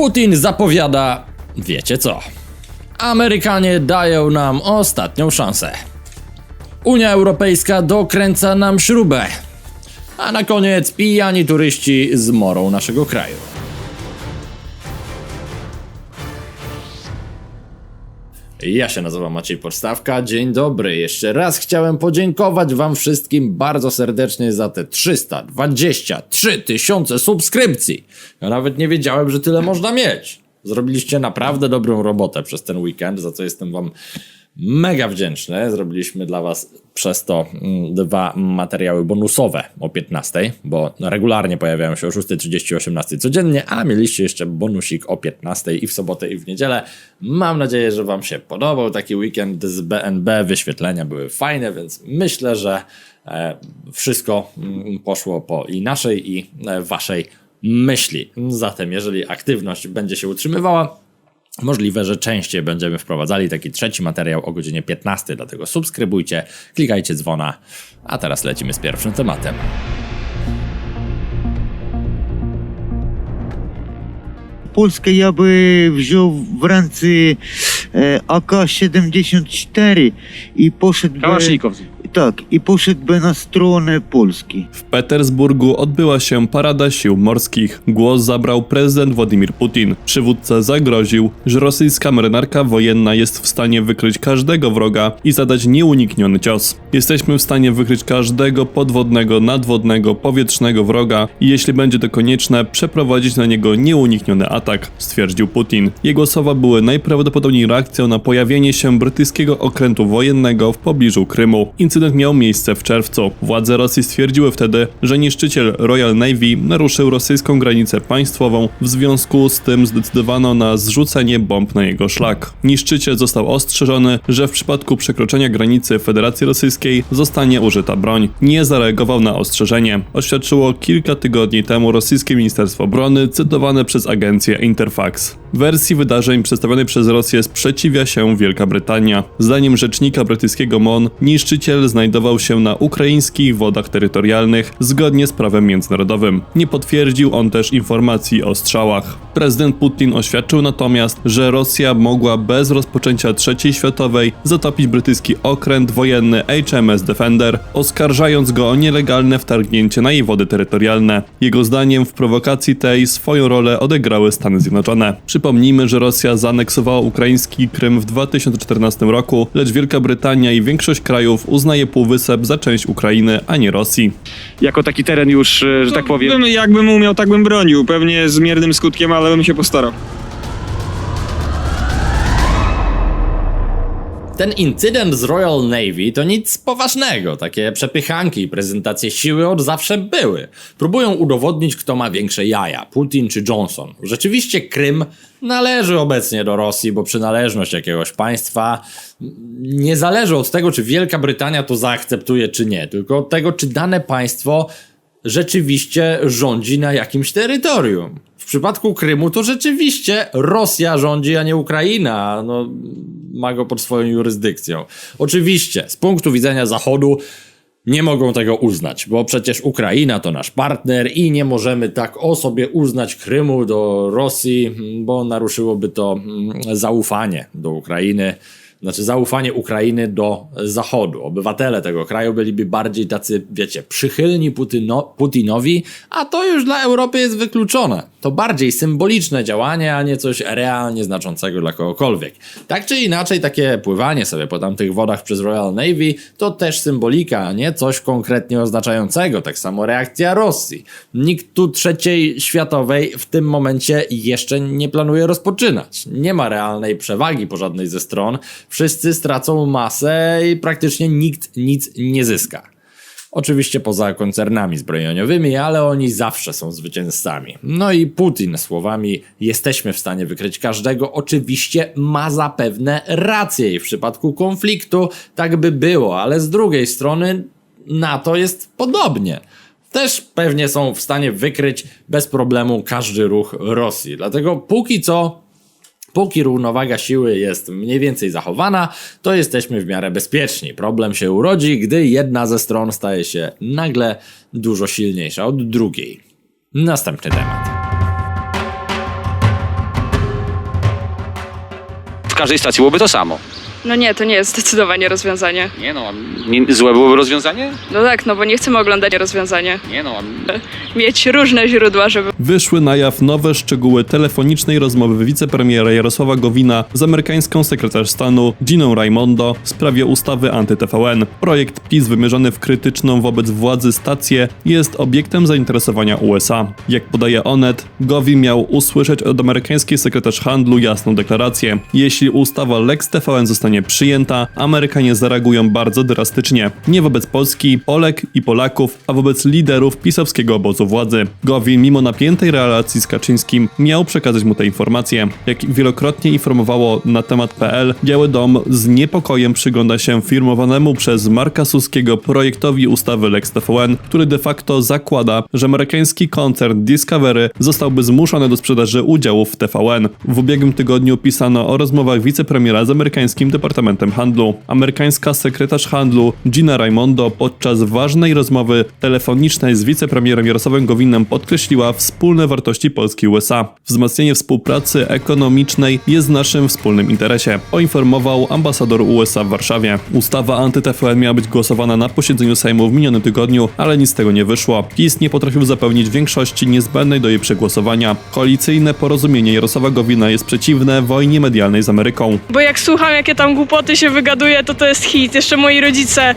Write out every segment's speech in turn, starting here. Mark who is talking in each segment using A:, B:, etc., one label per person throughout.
A: Putin zapowiada, wiecie co? Amerykanie dają nam ostatnią szansę. Unia Europejska dokręca nam śrubę. A na koniec pijani turyści zmorą naszego kraju. Ja się nazywam Maciej Podstawka, dzień dobry. Jeszcze raz chciałem podziękować wam wszystkim bardzo serdecznie za te 323 tysiące subskrypcji. Ja nawet nie wiedziałem, że tyle można mieć. Zrobiliście naprawdę dobrą robotę przez ten weekend, za co jestem wam mega wdzięczny. Zrobiliśmy dla was przez to mm, dwa materiały bonusowe o 15, bo regularnie pojawiają się o 6.30 18 codziennie, a mieliście jeszcze bonusik o 15 i w sobotę i w niedzielę. Mam nadzieję, że wam się podobał taki weekend z BNB. Wyświetlenia były fajne, więc myślę, że e, wszystko mm, poszło po i naszej i e, waszej myśli. Zatem jeżeli aktywność będzie się utrzymywała, Możliwe, że częściej będziemy wprowadzali taki trzeci materiał o godzinie 15, dlatego subskrybujcie, klikajcie dzwona. A teraz lecimy z pierwszym tematem.
B: Polskę ja by wziął w ręce e, AK-74 i poszedłby...
C: Kałasznikow.
B: Tak, i poszedłby na stronę Polski.
D: W Petersburgu odbyła się parada sił morskich. Głos zabrał prezydent Władimir Putin. Przywódca zagroził, że rosyjska marynarka wojenna jest w stanie wykryć każdego wroga i zadać nieunikniony cios. Jesteśmy w stanie wykryć każdego podwodnego, nadwodnego, powietrznego wroga i jeśli będzie to konieczne, przeprowadzić na niego nieunikniony atak, stwierdził Putin. Jego słowa były najprawdopodobniej reakcją na pojawienie się brytyjskiego okrętu wojennego w pobliżu Krymu. Incydent miał miejsce w czerwcu. Władze Rosji stwierdziły wtedy, że niszczyciel Royal Navy naruszył rosyjską granicę państwową, w związku z tym zdecydowano na zrzucenie bomb na jego szlak. Niszczyciel został ostrzeżony, że w przypadku przekroczenia granicy Federacji Rosyjskiej zostanie użyta broń. Nie zareagował na ostrzeżenie. Oświadczyło kilka tygodni temu rosyjskie Ministerstwo Obrony, cytowane przez agencję Interfax. Wersji wydarzeń przedstawionej przez Rosję sprzeciwia się Wielka Brytania. Zdaniem rzecznika brytyjskiego MON, niszczyciel znajdował się na ukraińskich wodach terytorialnych zgodnie z prawem międzynarodowym. Nie potwierdził on też informacji o strzałach. Prezydent Putin oświadczył natomiast, że Rosja mogła bez rozpoczęcia III światowej zatopić brytyjski okręt wojenny HMS Defender, oskarżając go o nielegalne wtargnięcie na jej wody terytorialne. Jego zdaniem w prowokacji tej swoją rolę odegrały Stany Zjednoczone. Przypomnijmy, że Rosja zaaneksowała ukraiński Krym w 2014 roku, lecz Wielka Brytania i większość krajów uznaje Półwysep za część Ukrainy, a nie Rosji.
C: Jako taki teren już, e, że tak powiem.
E: Bym, jakbym umiał, tak bym bronił. Pewnie z miernym skutkiem, ale bym się postarał.
A: Ten incydent z Royal Navy to nic poważnego. Takie przepychanki i prezentacje siły od zawsze były. Próbują udowodnić, kto ma większe jaja, Putin czy Johnson. Rzeczywiście Krym należy obecnie do Rosji, bo przynależność jakiegoś państwa nie zależy od tego, czy Wielka Brytania to zaakceptuje, czy nie, tylko od tego, czy dane państwo rzeczywiście rządzi na jakimś terytorium. Przypadku Krymu to rzeczywiście Rosja rządzi, a nie Ukraina. No, ma go pod swoją jurysdykcją. Oczywiście, z punktu widzenia Zachodu nie mogą tego uznać, bo przecież Ukraina to nasz partner i nie możemy tak o sobie uznać Krymu do Rosji, bo naruszyło to mm, zaufanie do Ukrainy. Znaczy zaufanie Ukrainy do Zachodu. Obywatele tego kraju byliby bardziej tacy, wiecie, przychylni Putyno, Putinowi, a to już dla Europy jest wykluczone. To bardziej symboliczne działanie, a nie coś realnie znaczącego dla kogokolwiek. Tak czy inaczej, takie pływanie sobie po tamtych wodach przez Royal Navy to też symbolika, a nie coś konkretnie oznaczającego. Tak samo reakcja Rosji. Nikt tu trzeciej światowej w tym momencie jeszcze nie planuje rozpoczynać. Nie ma realnej przewagi po żadnej ze stron. Wszyscy stracą masę i praktycznie nikt nic nie zyska. Oczywiście poza koncernami zbrojeniowymi, ale oni zawsze są zwycięzcami. No i Putin słowami jesteśmy w stanie wykryć każdego, oczywiście ma zapewne rację i w przypadku konfliktu tak by było, ale z drugiej strony na to jest podobnie. Też pewnie są w stanie wykryć bez problemu każdy ruch Rosji. Dlatego póki co Póki równowaga siły jest mniej więcej zachowana, to jesteśmy w miarę bezpieczni. Problem się urodzi, gdy jedna ze stron staje się nagle dużo silniejsza od drugiej. Następny temat.
F: W każdej stacji byłoby to samo.
G: No nie, to nie jest zdecydowanie rozwiązanie.
F: Nie no, a nie, złe byłoby rozwiązanie?
G: No tak, no bo nie chcemy oglądać rozwiązania.
F: Nie no, a
G: Mieć różne źródła, żeby
D: Wyszły na jaw nowe szczegóły telefonicznej rozmowy wicepremiera Jarosława Gowina z amerykańską sekretarz stanu Giną Raimondo w sprawie ustawy anty-TVN. Projekt PiS wymierzony w krytyczną wobec władzy stację jest obiektem zainteresowania USA. Jak podaje Onet, Gowin miał usłyszeć od amerykańskiej sekretarz handlu jasną deklarację. Jeśli ustawa Lex TVN zostanie przyjęta, Amerykanie zareagują bardzo drastycznie. Nie wobec Polski, Polek i Polaków, a wobec liderów pisowskiego obozu władzy. Gowin, mimo napiętej relacji z Kaczyńskim, miał przekazać mu te informacje. Jak wielokrotnie informowało na temat.pl, Biały Dom z niepokojem przygląda się firmowanemu przez Marka Suskiego projektowi ustawy Lex TVN, który de facto zakłada, że amerykański koncern Discovery zostałby zmuszony do sprzedaży udziałów w TVN. W ubiegłym tygodniu pisano o rozmowach wicepremiera z amerykańskim Departamentem Handlu. Amerykańska sekretarz handlu Gina Raimondo podczas ważnej rozmowy telefonicznej z wicepremierem Jarosławem Gowinem podkreśliła wspólne wartości Polski i USA. Wzmocnienie współpracy ekonomicznej jest w naszym wspólnym interesie, poinformował ambasador USA w Warszawie. Ustawa anty-TVN miała być głosowana na posiedzeniu Sejmu w minionym tygodniu, ale nic z tego nie wyszło. PiS nie potrafił zapewnić większości niezbędnej do jej przegłosowania. Koalicyjne porozumienie Jarosława Gowina jest przeciwne wojnie medialnej z Ameryką.
G: Bo jak słucham, jakie tam głupoty się wygaduje, to to jest hit. Jeszcze moi rodzice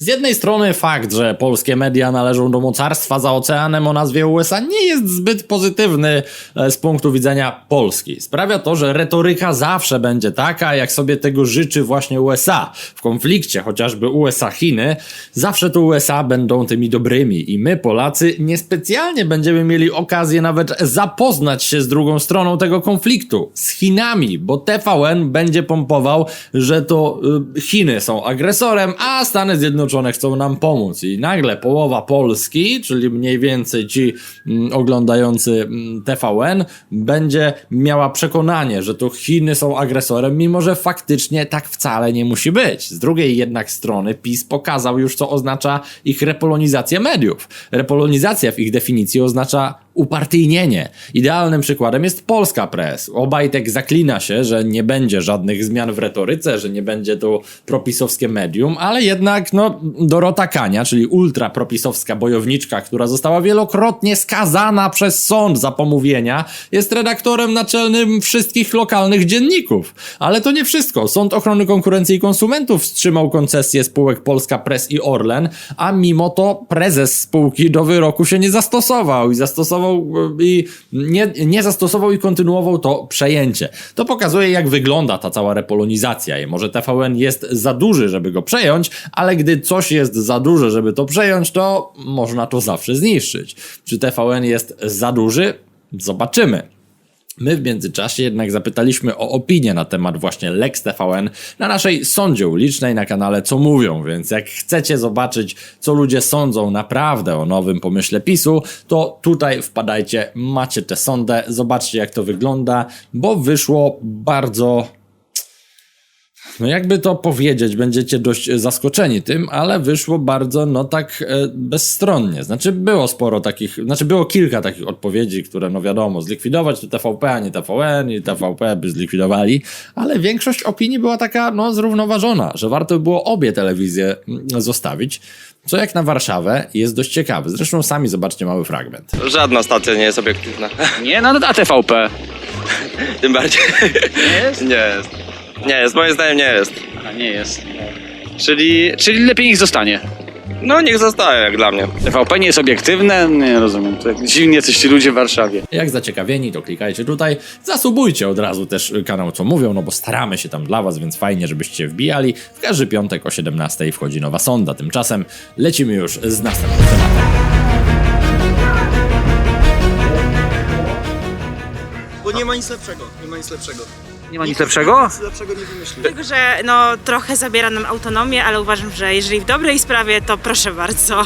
A: Z jednej strony fakt, że polskie media należą do mocarstwa za oceanem o nazwie USA nie jest zbyt pozytywny e, z punktu widzenia Polski. Sprawia to, że retoryka zawsze będzie taka, jak sobie tego życzy właśnie USA. W konflikcie chociażby USA-Chiny, zawsze to USA będą tymi dobrymi i my Polacy niespecjalnie będziemy mieli okazję nawet zapoznać się z drugą stroną tego konfliktu, z Chinami, bo TVN będzie pompował, że to y, Chiny są agresorem, a Stany Zjednoczone chcą nam pomóc. I nagle połowa Polski, czyli mniej więcej ci mm, oglądający mm, TVN, będzie miała przekonanie, że to Chiny są agresorem, mimo że faktycznie tak wcale nie musi być. Z drugiej jednak strony PiS pokazał już, co oznacza ich repolonizację mediów. Repolonizacja w ich definicji oznacza upartyjnienie. Idealnym przykładem jest Polska Press. Obajtek zaklina się, że nie będzie żadnych zmian w retoryce, że nie będzie to propisowskie medium, ale jednak no, Dorota Kania, czyli ultrapropisowska bojowniczka, która została wielokrotnie skazana przez sąd za pomówienia, jest redaktorem naczelnym wszystkich lokalnych dzienników. Ale to nie wszystko. Sąd Ochrony Konkurencji i Konsumentów wstrzymał koncesję spółek Polska Press i Orlen, a mimo to prezes spółki do wyroku się nie zastosował i zastosował e, i nie, nie zastosował i kontynuował to przejęcie. To pokazuje, jak wygląda ta cała repolonizacja. I może TVN jest za duży, żeby go przejąć, ale gdy coś jest za duże, żeby to przejąć, to można to zawsze zniszczyć. Czy TVN jest za duży? Zobaczymy. My w międzyczasie jednak zapytaliśmy o opinię na temat właśnie Lex TVN na naszej sądzie ulicznej na kanale Co Mówią, więc jak chcecie zobaczyć, co ludzie sądzą naprawdę o nowym pomyśle PiSu, to tutaj wpadajcie, macie tę sondę, zobaczcie jak to wygląda, bo wyszło bardzo no jakby to powiedzieć, będziecie dość e, zaskoczeni tym, ale wyszło bardzo, no tak e, bezstronnie. Znaczy było sporo takich, znaczy było kilka takich odpowiedzi, które no wiadomo, zlikwidować to TVP, a nie TVN i TVP by zlikwidowali, ale większość opinii była taka, no zrównoważona, że warto by było obie telewizje mm, zostawić, co jak na Warszawę jest dość ciekawe. Zresztą sami zobaczcie mały fragment.
H: Żadna stacja nie jest obiektywna.
F: nie, no a TVP.
H: Tym bardziej. Nie jest? Nie jest. Nie jest, moim zdaniem nie jest.
F: A nie jest. Czyli, czyli lepiej niech zostanie.
H: No niech zostaje, jak dla mnie.
F: TVP nie jest obiektywne? Nie rozumiem. To jak dziwnie coś ci ludzie w Warszawie.
A: Jak zaciekawieni, to klikajcie tutaj. Zasubujcie od razu też kanał Co Mówią, no bo staramy się tam dla Was, więc fajnie, żebyście wbijali. W każdy piątek o 17 wchodzi nowa sonda. Tymczasem lecimy już z następnym tematem.
I: Bo nie ma nic lepszego, nie ma nic lepszego.
F: Nie ma nic lepszego?
I: Nic lepszego nie wymyślił.
J: Tylko, że no trochę zabiera nam autonomię, ale uważam, że jeżeli w dobrej sprawie, to proszę bardzo.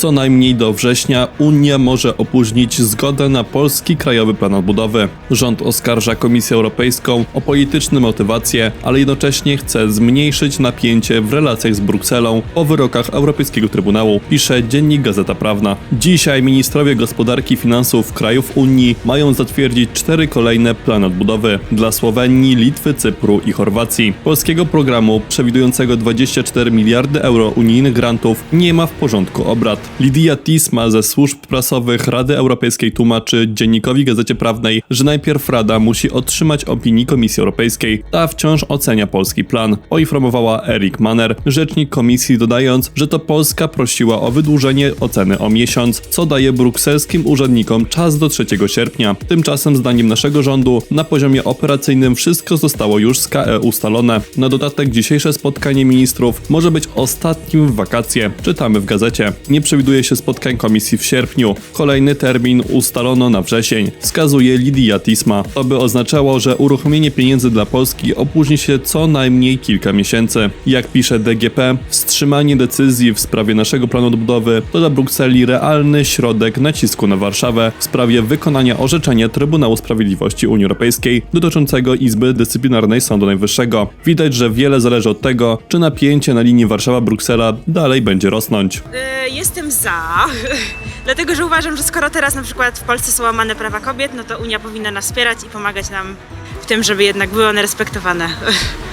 D: Co najmniej do września Unia może opóźnić zgodę na polski Krajowy Plan Odbudowy. Rząd oskarża Komisję Europejską o polityczne motywacje, ale jednocześnie chce zmniejszyć napięcie w relacjach z Brukselą po wyrokach Europejskiego Trybunału, pisze dziennik Gazeta Prawna. Dzisiaj ministrowie gospodarki i finansów krajów Unii mają zatwierdzić cztery kolejne plany odbudowy dla Słowenii, Litwy, Cypru i Chorwacji. Polskiego programu przewidującego 24 miliardy euro unijnych grantów nie ma w porządku obrad. Lidia Tisma ze służb prasowych Rady Europejskiej tłumaczy dziennikowi Gazecie Prawnej, że najpierw Rada musi otrzymać opinii Komisji Europejskiej. Ta wciąż ocenia polski plan, poinformowała Erik Manner, rzecznik komisji dodając, że to Polska prosiła o wydłużenie oceny o miesiąc, co daje brukselskim urzędnikom czas do 3 sierpnia. Tymczasem zdaniem naszego rządu na poziomie operacyjnym wszystko zostało już z KE ustalone. Na dodatek dzisiejsze spotkanie ministrów może być ostatnim w wakacje, czytamy w gazecie. Nie przewiduje się spotkań komisji w sierpniu. Kolejny termin ustalono na wrzesień, wskazuje Lidia Tisma. To by oznaczało, że uruchomienie pieniędzy dla Polski opóźni się co najmniej kilka miesięcy. Jak pisze DGP, wstrzymanie decyzji w sprawie naszego planu odbudowy to dla Brukseli realny środek nacisku na Warszawę w sprawie wykonania orzeczenia Trybunału Sprawiedliwości Unii Europejskiej dotyczącego Izby Dyscyplinarnej Sądu Najwyższego. Widać, że wiele zależy od tego, czy napięcie na linii Warszawa-Bruksela dalej będzie rosnąć.
J: Jestem za, dlatego że uważam, że skoro teraz na przykład w Polsce są łamane prawa kobiet, no to Unia powinna nas wspierać i pomagać nam w tym, żeby jednak były one respektowane.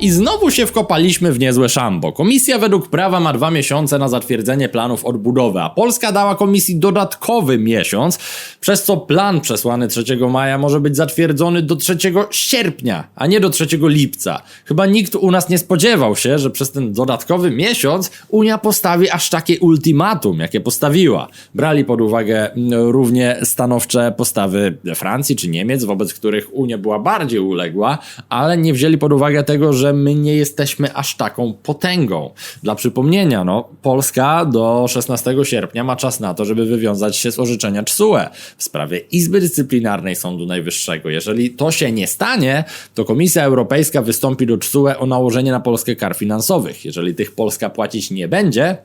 A: I znowu się wkopaliśmy w niezłe szambo. Komisja według prawa ma dwa miesiące na zatwierdzenie planów odbudowy, a Polska dała komisji dodatkowy miesiąc, przez co plan przesłany 3 maja może być zatwierdzony do 3 sierpnia, a nie do 3 lipca. Chyba nikt u nas nie spodziewał się, że przez ten dodatkowy miesiąc Unia postawi aż takie ultimatum, jakie postawiła. Brali pod uwagę mm, równie stanowcze postawy Francji czy Niemiec, wobec których Unia była bardziej uległa, ale nie wzięli pod uwagę tego, że my nie jesteśmy aż taką potęgą. Dla przypomnienia, no, Polska do 16 sierpnia ma czas na to, żeby wywiązać się z orzeczenia TSUE w sprawie Izby Dyscyplinarnej Sądu Najwyższego. Jeżeli to się nie stanie, to Komisja Europejska wystąpi do TSUE o nałożenie na Polskę kar finansowych. Jeżeli tych Polska płacić nie będzie,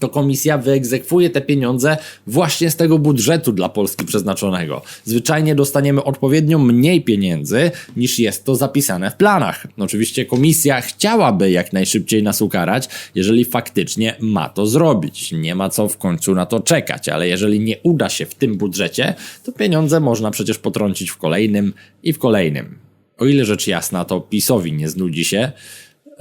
A: to komisja wyegzekwuje te pieniądze właśnie z tego budżetu dla Polski przeznaczonego. Zwyczajnie dostaniemy odpowiednio mniej pieniędzy niż jest to zapisane w planach. Oczywiście komisja chciałaby jak najszybciej nas ukarać, jeżeli faktycznie ma to zrobić. Nie ma co w końcu na to czekać, ale jeżeli nie uda się w tym budżecie, to pieniądze można przecież potrącić w kolejnym i w kolejnym. O ile rzecz jasna, to PiSowi nie znudzi się,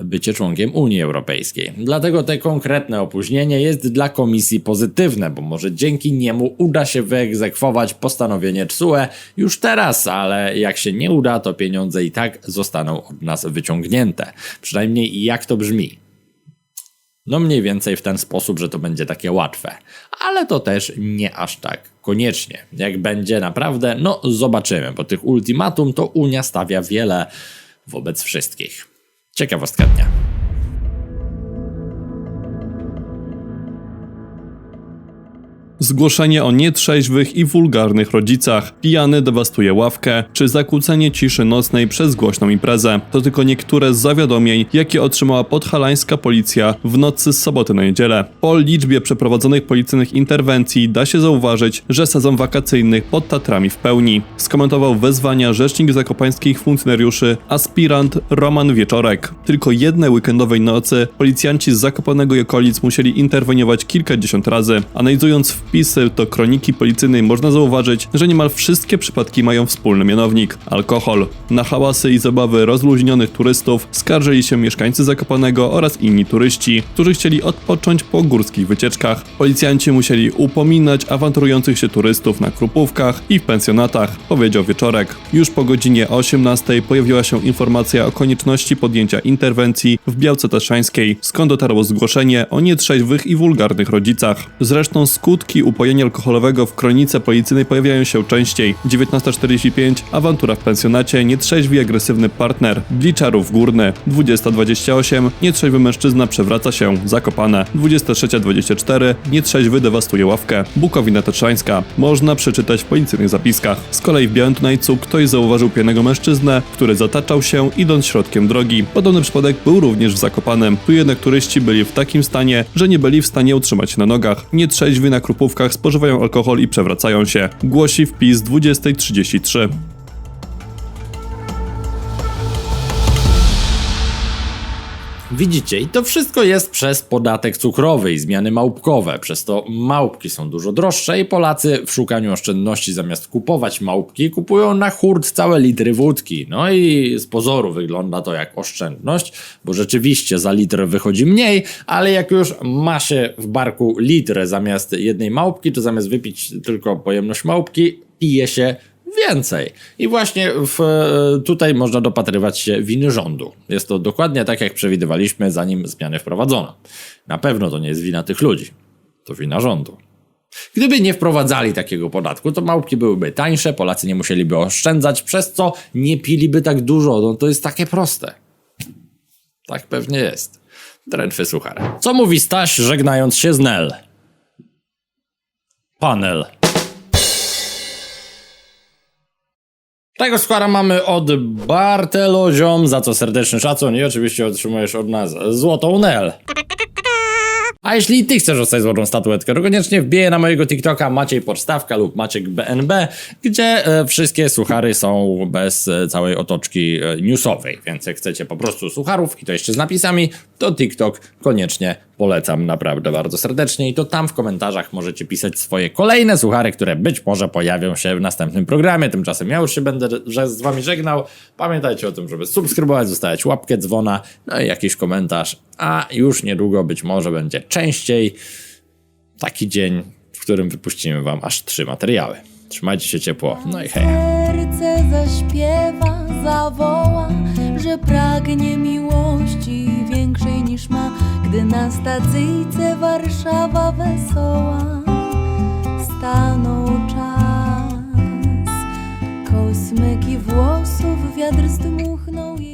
A: bycie członkiem Unii Europejskiej. Dlatego te konkretne opóźnienie jest dla komisji pozytywne, bo może dzięki niemu uda się wyegzekwować postanowienie TSUE już teraz, ale jak się nie uda, to pieniądze i tak zostaną od nas wyciągnięte. Przynajmniej jak to brzmi. No mniej więcej w ten sposób, że to będzie takie łatwe. Ale to też nie aż tak koniecznie. Jak będzie naprawdę, no zobaczymy, bo tych ultimatum to Unia stawia wiele wobec wszystkich. Ciekawostka dnia.
D: Zgłoszenie o nietrzeźwych i wulgarnych rodzicach, pijany dewastuje ławkę, czy zakłócenie ciszy nocnej przez głośną imprezę. To tylko niektóre z zawiadomień, jakie otrzymała podhalańska policja w nocy z soboty na niedzielę. Po liczbie przeprowadzonych policyjnych interwencji da się zauważyć, że sezon wakacyjny pod Tatrami w pełni. Skomentował wezwania rzecznik zakopańskich funkcjonariuszy, aspirant Roman Wieczorek. Tylko jednej weekendowej nocy policjanci z Zakopanego i okolic musieli interweniować kilkadziesiąt razy. Analizując wpisy do kroniki policyjnej można zauważyć, że niemal wszystkie przypadki mają wspólny mianownik alkohol. Na hałasy i zabawy rozluźnionych turystów skarżyli się mieszkańcy Zakopanego oraz inni turyści, którzy chcieli odpocząć po górskich wycieczkach. Policjanci musieli upominać awanturujących się turystów na krupówkach i w pensjonatach, powiedział Wieczorek. Już po godzinie 18 pojawiła się informacja o konieczności podjęcia interwencji w Białce Tatrzańskiej, skąd dotarło zgłoszenie o nietrzeźwych i wulgarnych rodzicach. Zresztą skutki przypadki upojenia alkoholowego w kronice policyjnej pojawiają się częściej. 19.45 awantura w pensjonacie, nietrzeźwy agresywny partner, Gliczarów Górny. 20.28 nietrzeźwy mężczyzna przewraca się, Zakopane. 23.24 nietrzeźwy dewastuje ławkę, Bukowina Tatrzańska. Można przeczytać w policyjnych zapiskach. Z kolei w Białym Tunajcu ktoś zauważył pijanego mężczyznę, który zataczał się idąc środkiem drogi. Podobny przypadek był również w Zakopanem. Tu jednak turyści byli w takim stanie, że nie byli w stanie utrzymać się na nogach. Nietrzeźwi na krupówkach spożywają alkohol i przewracają się. Głosi wpis 20.33.
A: Widzicie, i to wszystko jest przez podatek cukrowy i zmiany małpkowe. Przez to małpki są dużo droższe i Polacy w szukaniu oszczędności zamiast kupować małpki, kupują na hurt całe litry wódki. No i z pozoru wygląda to jak oszczędność, bo rzeczywiście za litr wychodzi mniej, ale jak już ma się w barku litr zamiast jednej małpki, to zamiast wypić tylko pojemność małpki, pije się więcej. I właśnie w, tutaj można dopatrywać się winy rządu. Jest to dokładnie tak, jak przewidywaliśmy, zanim zmiany wprowadzono. Na pewno to nie jest wina tych ludzi. To wina rządu. Gdyby nie wprowadzali takiego podatku, to małpki byłyby tańsze, Polacy nie musieliby oszczędzać, przez co nie piliby tak dużo. No to jest takie proste. Tak pewnie jest. Drętwy suchar. Co mówi Staś, żegnając się z Nel? Panel. Tego skłara mamy od Barteloziom, za co serdeczny szacun i oczywiście otrzymujesz od nas złotą Nel. A jeśli ty chcesz dostać złotą statuetkę, to koniecznie wbije na mojego TikToka Maciej Podstawka lub Maciek BNB, gdzie e, wszystkie suchary są bez e, całej otoczki e, newsowej. Więc jak chcecie po prostu sucharów i to jeszcze z napisami, to TikTok koniecznie polecam naprawdę bardzo serdecznie i to tam w komentarzach możecie pisać swoje kolejne suchary, które być może pojawią się w następnym programie. Tymczasem ja już się będę z wami żegnał. Pamiętajcie o tym, żeby subskrybować, zostawiać łapkę, dzwona, no i jakiś komentarz, a już niedługo być może będzie częściej taki dzień, w którym wypuścimy wam aż trzy materiały. Trzymajcie się ciepło, no i hej.
K: Serce zaśpiewa, zawoła, że pragnie miłości większej niż ma, gdy na stacyjce Warszawa wesoła stanął czas. Kosmyki włosów wiatr zdmuchnął.